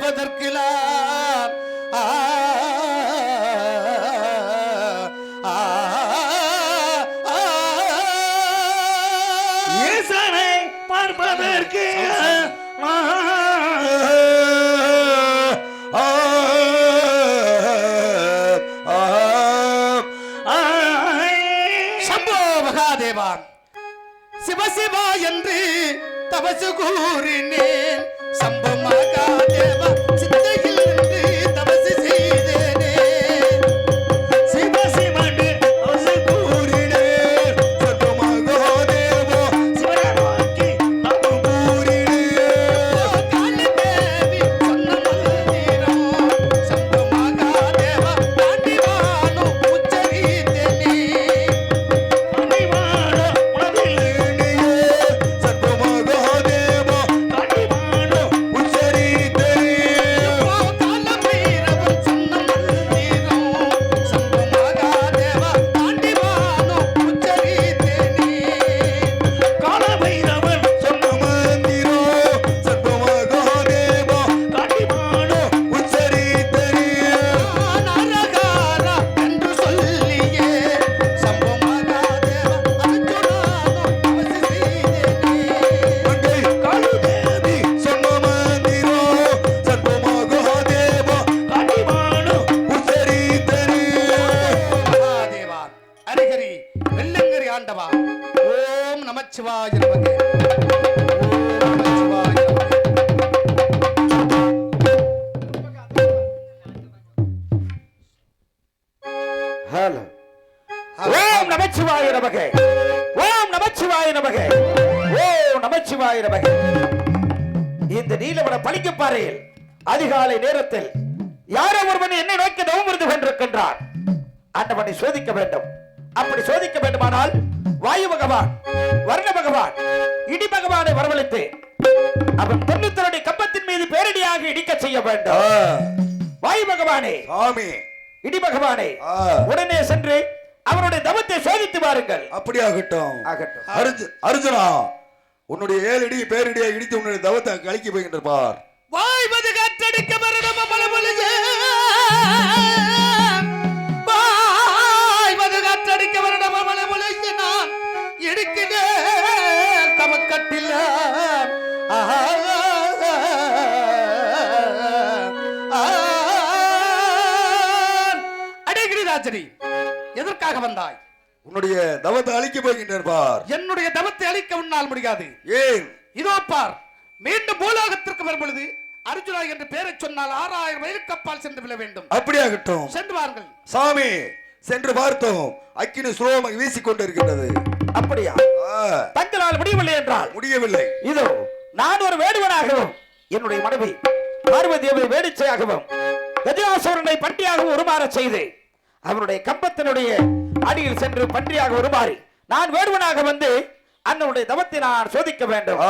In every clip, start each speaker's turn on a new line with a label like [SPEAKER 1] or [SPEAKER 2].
[SPEAKER 1] பார்ப்பதற்கு ஈசனை பார்ப்பதற்கு
[SPEAKER 2] சம்போ மகாதேவா. சிவசிவா என்று தபசு கூறினேன். வெள்ளங்கரி ஆண்டவா. ஓம் நமச்சிவாய நமகே. ஓம் நமச்சிவாய நமகே.
[SPEAKER 1] ஹலோ. ஓம் நமச்சிவாய நமகே. ஓம் நமச்சிவாய நமகே. ஓம் நமச்சிவாய நமகே. இந்த நீலவன பழிக்க பாறையில் அதிகாலை நேரத்தில் யாரோ ஒருவன் என்னை நோக்கி தவம் இருந்து கொண்டிருக்கின்றான். ஆண்டவனை சோதிக்க வேண்டும். அப்படி சோதிக்க வேண்டுமானால் வாயு பகவான் வர்ண பகவான் இடி பகவானை வரவழைத்து அவன் தொண்ணூத்தருடைய கம்பத்தின் மீது பேரடியாக இடிக்க செய்ய வேண்டும். வாயு பகவானே
[SPEAKER 3] சாமி.
[SPEAKER 1] இடி பகவானே. உடனே சென்று அவருடைய தவத்தை சோதித்து பாருங்கள்
[SPEAKER 3] அப்படி ஆகட்டும்.
[SPEAKER 1] ஆகட்டும்
[SPEAKER 3] அர்ஜு அர்ஜுனா உன்னுடைய ஏழடி பேரடியை இடித்து உன்னுடைய தவத்தை கலக்கி போகின்ற பார்.
[SPEAKER 2] வாய்வது காற்றடிக்க மரணம மலமொழியே இடிக்கிறேன் தமக்கட்டில் ஆஹா எதற்காக வந்தாய்
[SPEAKER 3] உன்னுடைய தவத்தை அழிக்க போகின்றேன் பார்
[SPEAKER 2] என்னுடைய தவத்தை அழிக்க உன்னால் முடியாது
[SPEAKER 3] ஏன்
[SPEAKER 2] இதோ பார் மீண்டும் பூலோகத்திற்கு வரும் பொழுது அர்ஜுனா என்று பெயரை சொன்னால் ஆறாயிரம் மைலுக்கு அப்பால் சென்று விட வேண்டும்
[SPEAKER 3] அப்படியாகட்டும்
[SPEAKER 2] சென்று வாருங்கள்
[SPEAKER 3] சாமி சென்று பார்த்தோம் அக்கினி சுலோகம் வீசிக் கொண்டிருக்கின்றது
[SPEAKER 1] அப்படியா? தங்களால் முடியவில்லை என்றால்?
[SPEAKER 3] முடியவில்லை.
[SPEAKER 1] இதோ நான் ஒரு வேடுவனாகவும் என்னுடைய மனைவி பார்வதி அவரை வேடிச்சையாகவும் கஜாசூரனை பன்றியாகவும் உருமாறச் செய்து அவருடைய கம்பத்தினுடைய அடியில் சென்று பன்றியாக உருமாறி நான் வேடுவனாக வந்து அண்ணனுடைய தவத்தை நான் சோதிக்க வேண்டும்.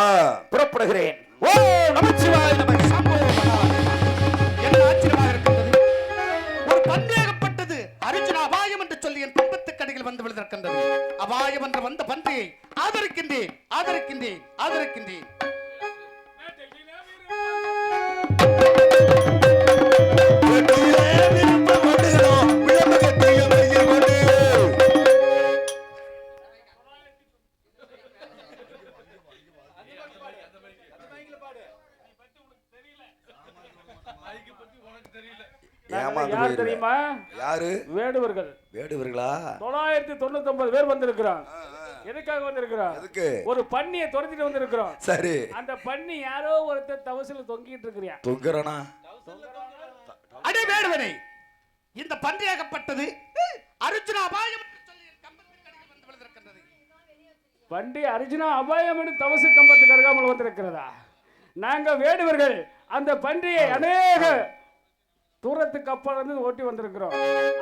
[SPEAKER 1] புறப்படுகிறேன். ஓ நமச்சிவாய நமக.
[SPEAKER 2] வந்து விழுந்திருக்கின்றது. அபாயம் என்று வந்த பன்றியை ஆதரிக்கின்றேன் ஆதரிக்கின்றேன் ஆதரிக்கின்றேன்.
[SPEAKER 4] தெரியுமா
[SPEAKER 3] யாரு?
[SPEAKER 4] வேடுவர்கள்.
[SPEAKER 3] வேடுவர்களா?
[SPEAKER 4] தொள்ளாயிரத்தி தொண்ணூத்தி ஒன்பது பேர் வந்திருக்கிறோம். எதுக்காக வந்திருக்கிறோம்?
[SPEAKER 3] எதுக்கு?
[SPEAKER 4] ஒரு பன்னியை துரத்திட்டு வந்திருக்கிறோம்.
[SPEAKER 3] சரி.
[SPEAKER 4] அந்த பன்னி யாரோ ஒருத்தர் தவசில தொங்கிட்டு இருக்கிறியா
[SPEAKER 3] தொங்குறனா?
[SPEAKER 2] அடே வேடுவனே இந்த பன்றியாகப்பட்டது அர்ஜுனா அபாயம்
[SPEAKER 4] பண்டி அர்ஜுனா அபாயம் என்று தவசு கம்பத்துக்கு அருகாமல் வந்திருக்கிறதா நாங்க வேடுவர்கள் அந்த பன்றியை அநேக தூரத்துக்கு அப்பால் இருந்து ஓட்டி வந்திருக்கிறோம்.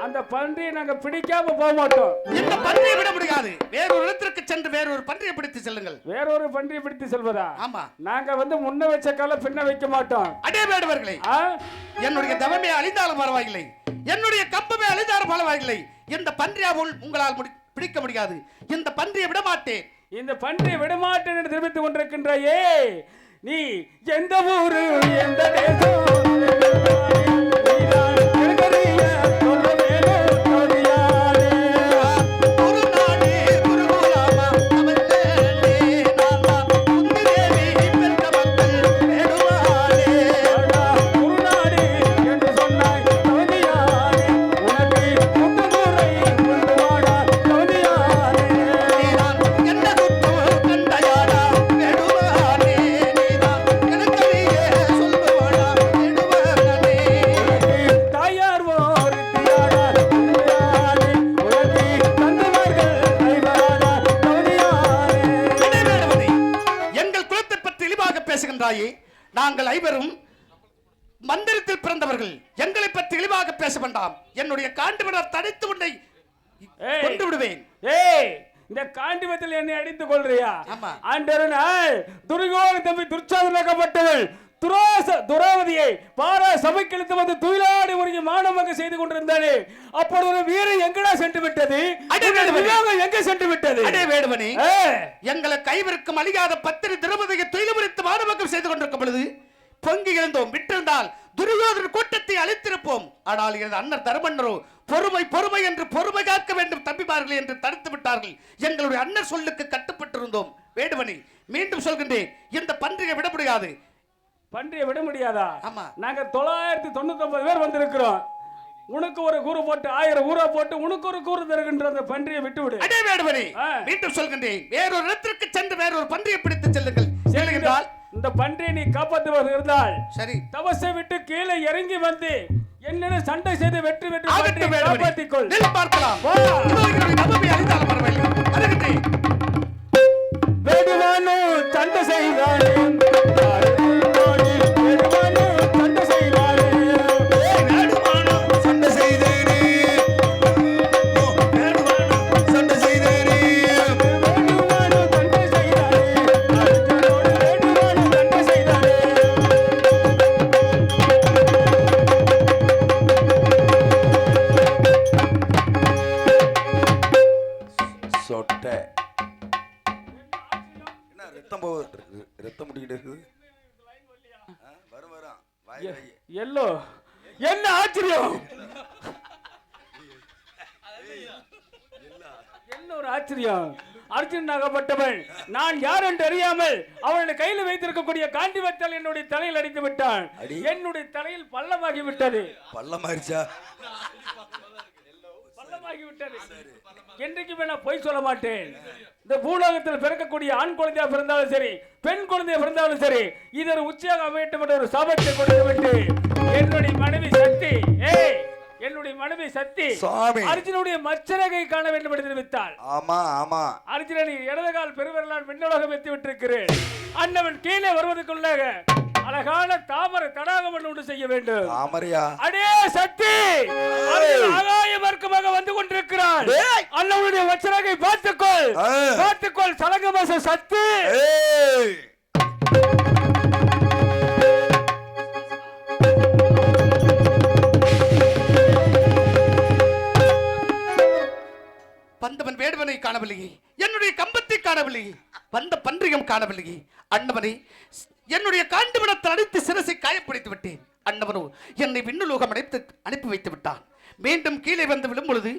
[SPEAKER 4] அந்த பன்றியை நாங்க பிடிக்காம போக மாட்டோம்.
[SPEAKER 2] இந்த பன்றியை விட முடியாது. வேறொரு இடத்திற்கு சென்று வேறொரு பன்றியை பிடித்து செல்லுங்கள்.
[SPEAKER 4] வேறொரு பன்றியை பிடித்து செல்வதா?
[SPEAKER 2] ஆமா.
[SPEAKER 4] நாங்க வந்து முன்ன வச்ச கால பின்ன வைக்க மாட்டோம்.
[SPEAKER 2] அடே வேடுவர்களே? என்னுடைய தவமே அழிந்தாலும் பரவாயில்லை. என்னுடைய கம்பமே அழிந்தாலும் பரவாயில்லை. இந்த பன்றியா உங்களால் பிடிக்க முடியாது. இந்த பன்றியை விட மாட்டேன்.
[SPEAKER 4] இந்த பன்றியை விடமாட்டேன் என்று தெரிவித்துக் கொண்டிருக்கின்றாயே. நீ எந்த ஊரு எந்த தேசம்?
[SPEAKER 2] தாயே நாங்கள் ஐவரும் மந்திரத்தில் பிறந்தவர்கள். எங்களை பற்றி இழிவாக பேச வேண்டாம். என்னுடைய காண்டுவிடர் தடுத்து உன்னை. கொண்டு விடுவேன்.
[SPEAKER 4] ஏய் இந்த காண்டிபத்தில் என்னை அடித்துக் கொள்றியா? நாள் துரியோக தம்பி துர்ச்சாதனாக்கப்பட்டவள் துரோச துராவதியை பாரா சபைக்கு இழுத்து வந்து துயிலாடி உருகி மானமாக செய்து கொண்டிருந்தானே அப்பொழுது ஒரு வீரன் எங்கடா சென்று விட்டது? எங்க சென்று விட்டது?
[SPEAKER 2] அடே
[SPEAKER 4] ஏய்,
[SPEAKER 2] எங்களை கைவிற்கும் அழியாத பத்திரி திரௌபதியை துயிலுமுறித்து மானவக்கம் செய்து கொண்டிருக்கும் பொழுது பொங்கி எழுந்தோம். விட்டிருந்தால் துரியோதன கூட்டத்தை அழித்திருப்போம். ஆனால் எனது அண்ணன் தருமன்னரோ பொறுமை பொறுமை என்று பொறுமை காக்க வேண்டும் தம்பிமார்களே என்று தடுத்து விட்டார்கள். எங்களுடைய அண்ணன் சொல்லுக்கு கட்டுப்பட்டிருந்தோம். வேடுவனே மீண்டும் சொல்கின்றேன். இந்த பன்றியை விட முடியாது.
[SPEAKER 4] பன்றியை விட முடியாதா?
[SPEAKER 2] ஆமா.
[SPEAKER 4] நாங்க தொள்ளாயிரத்தி தொண்ணூத்தி ஒன்பது பேர் வந்திருக்கிறோம். உனக்கு ஒரு கூறு போட்டு ஆயிரம் ஊரா போட்டு உனக்கு ஒரு கூறு தருகின்ற அந்த பன்றியை விட்டு விடு
[SPEAKER 2] அடே வேடுவனே
[SPEAKER 4] ஆ.
[SPEAKER 2] மீண்டும் சொல்கின்றேன். வேறொரு இடத்திற்கு சென்று வேறொரு பன்றியை பிடித்து செல்லுங்கள். செல்லுகின்றால்?
[SPEAKER 4] இந்த பன்றியை நீ காப்பாற்றுவது இருந்தால்
[SPEAKER 2] சரி.
[SPEAKER 4] தவசை விட்டு கீழே இறங்கி வந்து என்னென்ன சண்டை செய்து வெற்றி வெற்றி. காப்பாற்றிக்கொள்.
[SPEAKER 2] நில் பார்க்கலாம்.
[SPEAKER 4] வா.
[SPEAKER 2] இதோ என்னுடைய நவமி அழிந்தாலும் பரவாயில்லை. வருகின்றேன்.
[SPEAKER 4] வேடுவானோ சண்டை செய்வானே அர்ஜுன். ஆகப்பட்டவன் நான் யார் என்று அறியாமல் அவனுடைய கையில் வைத்திருக்கக்கூடிய காண்டிவத்தால் என்னுடைய தலையில் அடித்து விட்டான். என்னுடைய தலையில் பள்ளமாகி விட்டது.
[SPEAKER 3] பள்ளமாயிருச்சா?
[SPEAKER 4] பள்ளமாகி விட்டது. என்றைக்குமே நான் பொய் சொல்ல மாட்டேன். இந்த பூலோகத்தில் பிறக்கக்கூடிய ஆண் குழந்தையா பிறந்தாலும் சரி பெண் குழந்தையா பிறந்தாலும் சரி இது ஒரு உச்சியாக அமையட்டும் என்ற ஒரு சாபத்தை கொடுத்து விட்டு என்னுடைய மனைவி சக்தி ஏய்! என்னுடைய மனைவி சக்தி
[SPEAKER 3] சுவாமி.
[SPEAKER 4] அர்ஜுனுடைய மச்சரகை காண வேண்டும் என்று தெரிவித்தாள்
[SPEAKER 3] ஆமா ஆமா.
[SPEAKER 4] அர்ஜுனனை இடது கால் பெருவிரலால் விண்ணுலகம் வைத்து விட்டிருக்கிறேன். அண்ணவன் கீழே வருவதற்குள்ளாக அழகான தாமரை தடாகம் ஒன்று செய்ய வேண்டும்.
[SPEAKER 3] தாமரையா?
[SPEAKER 4] அடே சக்தி! ஆகாய மார்க்கமாக வந்து கொண்டிருக்கிறான்
[SPEAKER 3] ஏய்!
[SPEAKER 4] அண்ணனுடைய வச்சரகை பார்த்துக்கொள். பார்த்துக்கொள் சலங்கமாச சக்தி.
[SPEAKER 2] வந்தவன் வேடுவனை காணவில்லையே. என்னுடைய கம்பத்தை காணவில்லையே. வந்த பன்றியம் காணவில்லையே. அண்ணவனை என்னுடைய காண்டுவிடத்தில் அடித்து சிரசை காயப்படுத்தி விட்டேன். அண்ணவனோ என்னை விண்ணுலோகம் அடைத்து அனுப்பி வைத்து விட்டான். மீண்டும் கீழே வந்து விழும் பொழுது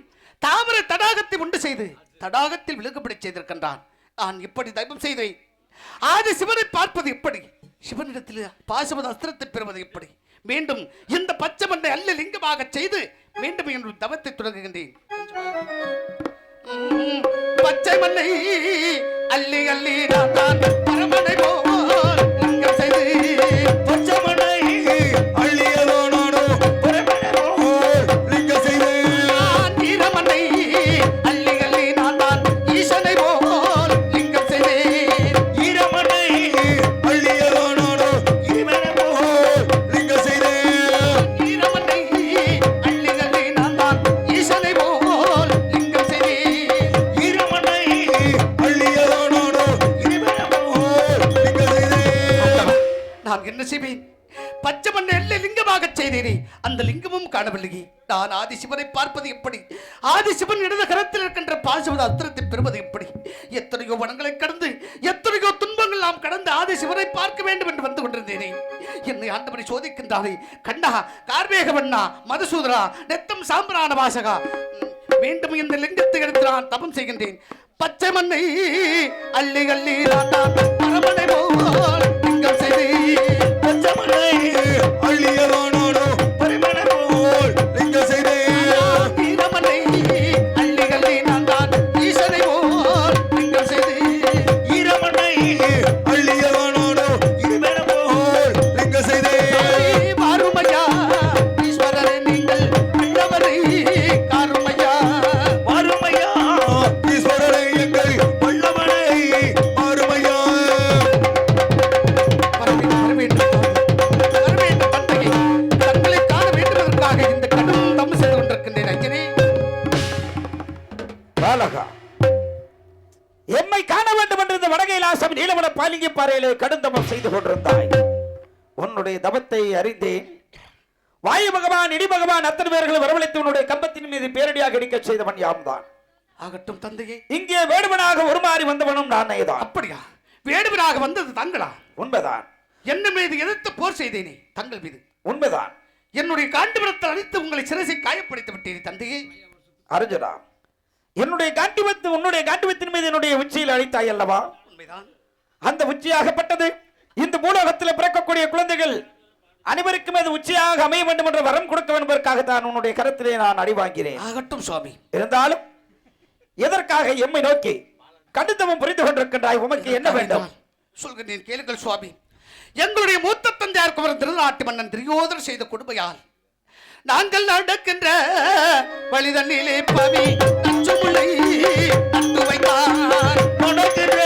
[SPEAKER 2] தாமரை தடாகத்தை உண்டு செய்து தடாகத்தில் விழுகுபடி செய்திருக்கின்றான். நான் இப்படி தயவம் செய்தேன். ஆதி சிவனை பார்ப்பது எப்படி சிவனிடத்தில் பாசுவது அஸ்திரத்தை பெறுவது எப்படி மீண்டும் இந்த பச்சை மண்ணை அல்ல லிங்கமாக செய்து மீண்டும் என்னுடைய தவத்தை தொடங்குகின்றேன். பச்சை மண்ணை அள்ளி அள்ளி நான் தான். பரமனை போல் நாம் சிவனை பார்க்க வேண்டும் என்று வந்து கொண்டிருந்தேனே. என்னை ஆண்டவனை சோதிக்கின்றாரே. கண்ணா கார்மேகவண்ணா மதுசூதரா நெத்தம் சாம்பிரான வாசகா உம், மீண்டும் இந்த லிங்கத்தை எடுத்து நான் தபம் செய்கின்றேன். பச்சை மண்ணை அள்ளி அள்ளி நான் தான் பரமனை போல்
[SPEAKER 3] செய்தேன்.
[SPEAKER 1] அறிந்தேன். வாயு பகவான் இடி பகவான் அத்தனை பேர்களை வரவழைத்து உன்னுடைய கம்பத்தின் மீது பேரடியாக இடிக்க செய்தவன் யாம்தான்?
[SPEAKER 2] ஆகட்டும் தந்தையே.
[SPEAKER 1] இங்கே வேடுவனாக உருமாறி வந்தவனும் நானே தான்.
[SPEAKER 2] அப்படியா? வேடுவராக வந்தது தங்களா?
[SPEAKER 1] உண்மைதான்.
[SPEAKER 2] என்ன மீது எதிர்த்து போர் செய்தேனே தங்கள் மீது.
[SPEAKER 1] உண்மைதான்.
[SPEAKER 2] என்னுடைய காண்டிபுரத்தில் அழைத்து உங்களை சிரசை காயப்படுத்தி விட்டேன் தந்தையே.
[SPEAKER 1] அர்ஜுனா என்னுடைய காண்டிபத்து உன்னுடைய காண்டிபத்தின் மீது என்னுடைய உச்சியில் அழைத்தாய் அல்லவா?
[SPEAKER 2] உண்மைதான்.
[SPEAKER 1] அந்த உச்சியாகப்பட்டது இந்த பூலோகத்தில் பிறக்கக்கூடிய குழந்தைகள் அனைவருக்கும் அது உச்சியாக அமைய வேண்டும் என்ற வரம் கொடுக்க என்பதற்காக தான் உன்னுடைய கருத்திலே நான் அடி வாங்கினேன்
[SPEAKER 2] ஆகட்டும் சுவாமி.
[SPEAKER 1] இருந்தாலும் எதற்காக எம்மை நோக்கி கடிதமும் புரிந்து கொண்டிருக்கின்றாய்? உமக்கு என்ன வேண்டும்?
[SPEAKER 2] சொல்கிறேன் கேளுங்கள் சுவாமி. எங்களுடைய மூத்த தந்தையார் குமரன் திருநாட்டு மன்னன் துரியோதர் செய்த கொடுமையால் நாங்கள் நடக்கின்ற வழிதண்ணிலே பவி நச்சுமுளை நட்டு வைத்தான்
[SPEAKER 3] நடக்கின்ற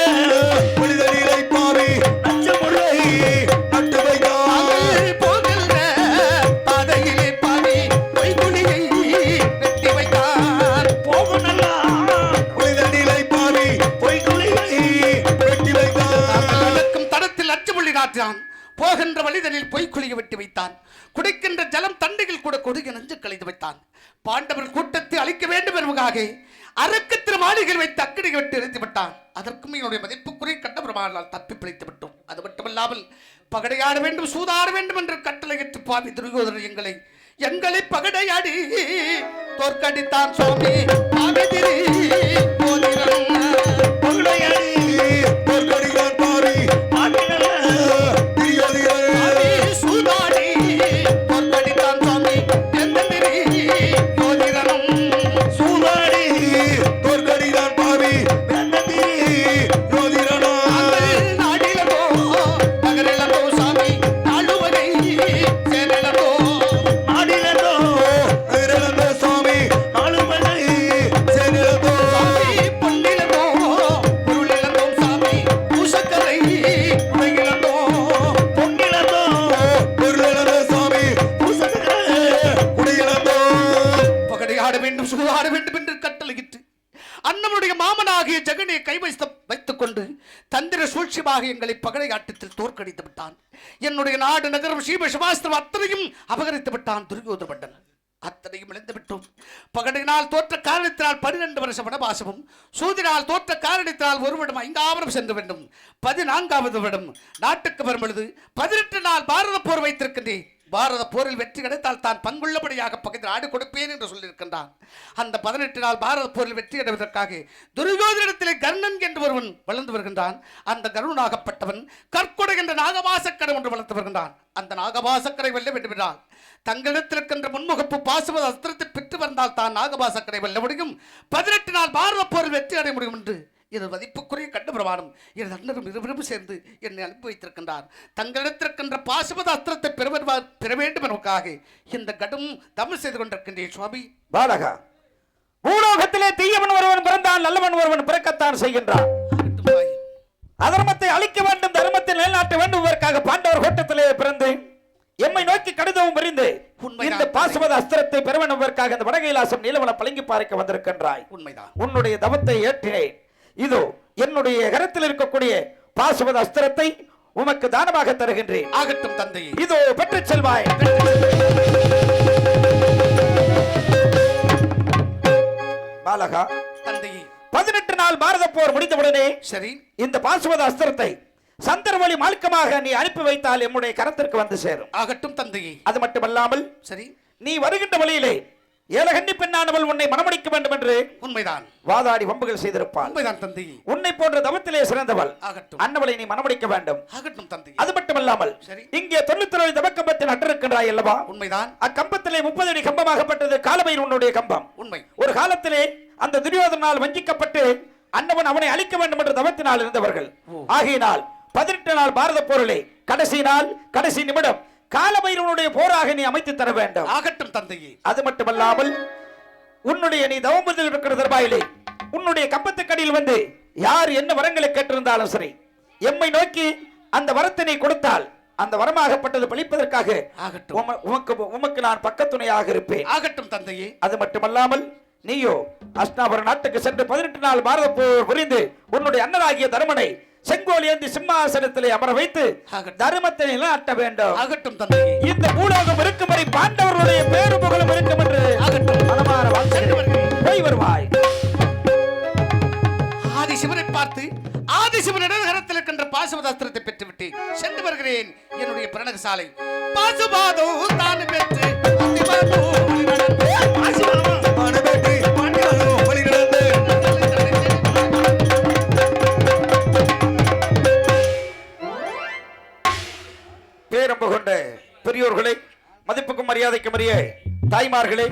[SPEAKER 2] போகின்ற
[SPEAKER 3] வழிதலில் பொய்க்குழிய வெட்டி வைத்தான்.
[SPEAKER 2] குடிக்கின்ற ஜலம் தண்டையில் கூட கொடுகி நெஞ்சு கழித்து வைத்தான். பாண்டவர் கூட்டத்தை அழிக்க வேண்டும் என்பதாக அரக்கு திருமாளிகள் வைத்து அக்கடி வெட்டி எரித்து விட்டான். அதற்கும் என்னுடைய மதிப்புக்குரிய கட்டபிரமானால் தப்பி பிழைத்து விட்டோம். அது மட்டுமல்லாமல் பகடையாட வேண்டும் சூதாட வேண்டும் என்று கட்டளையிட்டு பாவி துரியோதனர் எங்களை எங்களை பகடையாடி தோற்கடித்தான் சுவாமி. பாவிதிரி போதிரன். ஆட வேண்டும் என்று கட்டளையிட்டு அண்ணனுடைய மாமனாகிய ஜெகனை கை வைத்து வைத்துக் கொண்டு தந்திர சூழ்ச்சியமாக எங்களை பகடை ஆட்டத்தில் தோற்கடித்து விட்டான். என்னுடைய நாடு நகரம் சீம சிவாஸ்திரம் அத்தனையும் அபகரித்து விட்டான் துரியோதன மன்னன். அத்தனையும் இழந்து விட்டோம் பகடையினால் தோற்ற காரணத்தினால் பன்னிரண்டு வருஷ வனவாசமும் சூதினால் தோற்ற காரணத்தினால் ஒரு விடம் ஐந்தாவரம் சென்று வேண்டும் பதினான்காவது விடம் நாட்டுக்கு வரும் பொழுது பதினெட்டு நாள் பாரத போர் வைத்திருக்கின்றேன். பாரத போரில் வெற்றி கிடைத்தால் தான் பங்குள்ளபடியாக பக்கத்தில் ஆடு கொடுப்பேன் என்று சொல்லியிருக்கின்றான். அந்த பதினெட்டு நாள் பாரத போரில் வெற்றி அடைவதற்காக துரியோதனிடத்திலே கர்ணன் என்று ஒருவன் வளர்ந்து வருகின்றான். அந்த கருணாகப்பட்டவன் கற்கொடை என்ற நாகவாசக்கடை ஒன்று வளர்த்து வருகின்றான். அந்த நாகவாசக்கரை வெல்ல வேண்டும் என்றால் தங்களிடத்தில் இருக்கின்ற முன்முகப்பு பாசுவத அஸ்திரத்தை பெற்று வந்தால் தான் நாகவாசக்கடை வெல்ல முடியும். பதினெட்டு நாள் பாரத போரில் வெற்றி அடைய முடியும் என்று இது மதிப்புக்குரிய கண்டு பிரமாணம் இரு அண்ணரும் இருவரும் சேர்ந்து என்னை அனுப்பி வைத்திருக்கின்றார். தங்களிடத்திருக்கின்ற பாசுபத அஸ்திரத்தை பெறுவ பெற வேண்டும் என்பதற்காக இந்த கடும் தமல் செய்து கொண்டிருக்கின்றேன் சுவாமி.
[SPEAKER 1] பாலகா பூலோகத்திலே தீயவன் ஒருவன் பிறந்தான் நல்லவன் ஒருவன் பிறக்கத்தான் செய்கின்றான். அதர்மத்தை அழிக்க வேண்டும் தர்மத்தை நிலைநாட்ட வேண்டும் என்பதற்காக பாண்டவர் கூட்டத்திலே பிறந்து எம்மை நோக்கி கடிதமும் புரிந்து
[SPEAKER 2] உண்மைதான்
[SPEAKER 1] இந்த பாசுபத அஸ்திரத்தை பெற வேண்டும் இந்த வடகைலாசம் நீலவன பளிங்கு பாறைக்கு வந்திருக்கின்றாய்.
[SPEAKER 2] உண்மைதான்.
[SPEAKER 1] உன்னுடைய தவத்தை ஏற்றினேன். இதோ என்னுடைய கரத்தில் இருக்கக்கூடிய பாசுபத அஸ்திரத்தை உமக்கு தானமாக தருகின்றேன்.
[SPEAKER 2] ஆகட்டும் தந்தையே
[SPEAKER 1] இதோ பெற்றுச் செல்வாய். பாலகா
[SPEAKER 2] தந்தையே
[SPEAKER 1] பதினெட்டு நாள் பாரத போர் முடிந்தவுடனே
[SPEAKER 2] சரி.
[SPEAKER 1] இந்த பாசுபத அஸ்திரத்தை சந்தர்வழி மார்க்கமாக நீ அனுப்பி வைத்தால் எம்முடைய கரத்திற்கு வந்து சேரும்.
[SPEAKER 2] ஆகட்டும் தந்தையே
[SPEAKER 1] அது மட்டுமல்லாமல்
[SPEAKER 2] சரி.
[SPEAKER 1] நீ வருகின்ற வழியிலே ஏலகண்ணி பெண்ணானவள் உன்னை மணமடிக்க வேண்டும் என்று
[SPEAKER 2] உண்மைதான்.
[SPEAKER 1] வாதாடி வம்புகள் செய்திருப்பாள்.
[SPEAKER 2] உண்மைதான் தந்தையே
[SPEAKER 1] உன்னை போன்ற தவத்திலே சிறந்தவள்.
[SPEAKER 2] ஆகட்டும்.
[SPEAKER 1] அன்னவளை நீ மணமடிக்க வேண்டும்.
[SPEAKER 2] ஆகட்டும் தந்தையே
[SPEAKER 1] அது மட்டுமல்லாமல்
[SPEAKER 2] சரி.
[SPEAKER 1] இங்கே தொண்ணூத்தி ஏழு தவக்கம்பத்தில் நட்டிருக்கின்றாய் அல்லவா?
[SPEAKER 2] உண்மைதான்.
[SPEAKER 1] அக்கம்பத்திலே முப்பது அடி கம்பமாகப்பட்டது காலபையில் உன்னுடைய கம்பம்.
[SPEAKER 2] உண்மை.
[SPEAKER 1] ஒரு காலத்திலே அந்த துரியோதனால் வஞ்சிக்கப்பட்டு அன்னவன் அவனை அழிக்க வேண்டும் என்ற தவத்தினால் இருந்தவர்கள். ஆகையினால் பதினெட்டு நாள் பாரத போரிலே கடைசி நாள் கடைசி நிமிடம் காலபைரவனுடைய போராக நீ அமைத்து தர வேண்டும்.
[SPEAKER 2] ஆகட்டும் தந்தையே.
[SPEAKER 1] அது மட்டுமல்லாமல் உன்னுடைய நீ தவம் இருக்கிற தர்பாயிலே உன்னுடைய கம்பத்துக்கடியில் வந்து யார் என்ன வரங்களை கேட்டிருந்தாலும் சரி எம்மை நோக்கி அந்த வரத்தை நீ கொடுத்தால் அந்த வரமாகப்பட்டது பழிப்பதற்காக
[SPEAKER 2] ஆகட்டும்.
[SPEAKER 1] உம- உமக்கு உமக்கு நான் பக்கத்துணையாக இருப்பேன்.
[SPEAKER 2] ஆகட்டும் தந்தையே.
[SPEAKER 1] அது மட்டுமல்லாமல் நீயோ அஸ்னாபுர நாட்டுக்கு சென்று பதினெட்டு நாள் பாரத போர் புரிந்து உன்னுடைய அண்ணனாகிய தருமனை செங்கோல் ஏந்தி சிம்மாசனத்திலே அமர வைத்து. தருமத்தை நிலைநாட்ட வேண்டும்
[SPEAKER 2] ஆகட்டும் தந்தையே
[SPEAKER 1] இந்த பூலோகம் இருக்கும் வரை பாண்டவர்களுடைய பேரு புகழும் இருக்கும் என்று
[SPEAKER 2] ஆகட்டும்.
[SPEAKER 1] மனமாற. போய் வருவாய்
[SPEAKER 2] ஆதிசிவனை பார்த்து ஆதிசிவனிடம் கரத்தில் இருக்கின்ற பாசுபதாஸ்திரத்தை பெற்றுவிட்டு சென்று வருகிறேன் என்னுடைய பிரணக சாலை பாசுபாதோ தான் பெற்று
[SPEAKER 1] தாய்மார்களே